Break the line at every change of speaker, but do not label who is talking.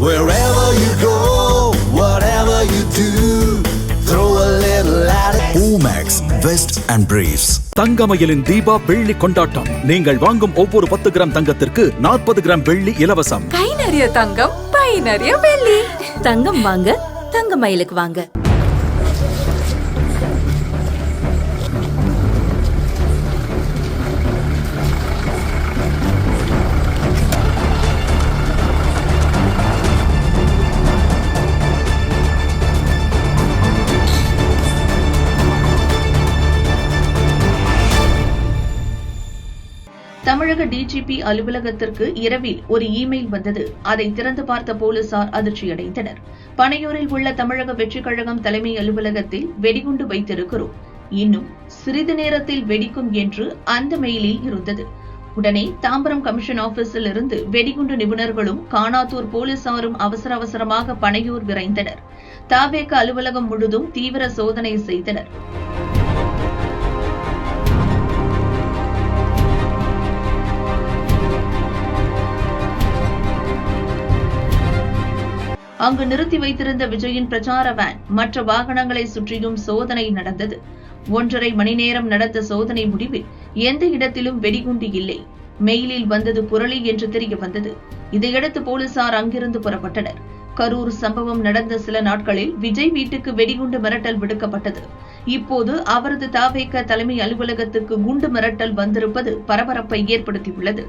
Wherever you go, whatever you do, throw a little at it. Omax, Vest and Briefs.
தங்கமயிலின் Deepa வெள்ளி கொண்டாட்டம் நீங்கள் வாங்கும் ஒவ்வொரு பத்து கிராம் தங்கத்திற்கு நாற்பது கிராம் வெள்ளி இலவசம்
கை நிறைய தங்கம் பை நிறைய வெள்ளி
தங்கம் வாங்க தங்க மயிலுக்கு வாங்க
தமிழக டிஜிபி அலுவலகத்திற்கு இரவில் ஒரு இமெயில் வந்தது. அதை திறந்து பார்த்த போலீசார் அதிர்ச்சியடைந்தனர். பனையூரில் உள்ள தமிழக வெற்றிக் கழகம் தலைமை அலுவலகத்தில் வெடிகுண்டு வைத்திருக்கிறோம். இன்னும் சிறிது நேரத்தில் வெடிக்கும் என்று அந்த மெயிலில் இருந்தது. உடனே தாம்பரம் கமிஷன் ஆபீஸில் இருந்து வெடிகுண்டு நிபுணர்களும் காணாத்தூர் போலீசாரும் அவசர அவசரமாக பனையூர் விரைந்தனர். தாவேக அலுவலகம் முழுதும் தீவிர சோதனை செய்தனர். அங்கு நிறுத்தி வைத்திருந்த விஜயின் பிரச்சார வேன் மற்ற வாகனங்களை சுற்றியும் சோதனை நடந்தது. ஒன்றரை மணி நேரம் நடந்த சோதனை முடிவில் எந்த இடத்திலும் வெடிகுண்டு இல்லை. மெயிலில் வந்தது புரளி என்று தெரிய வந்தது. இதையடுத்து போலீசார் அங்கிருந்து புறப்பட்டனர். கரூர் சம்பவம் நடந்த சில நாட்களில் விஜய் வீட்டுக்கு வெடிகுண்டு மிரட்டல் விடுக்கப்பட்டது. இப்போது அவரது தாவேக்க தலைமை அலுவலகத்துக்கு குண்டு மிரட்டல் வந்திருப்பது பரபரப்பை ஏற்படுத்தியுள்ளது.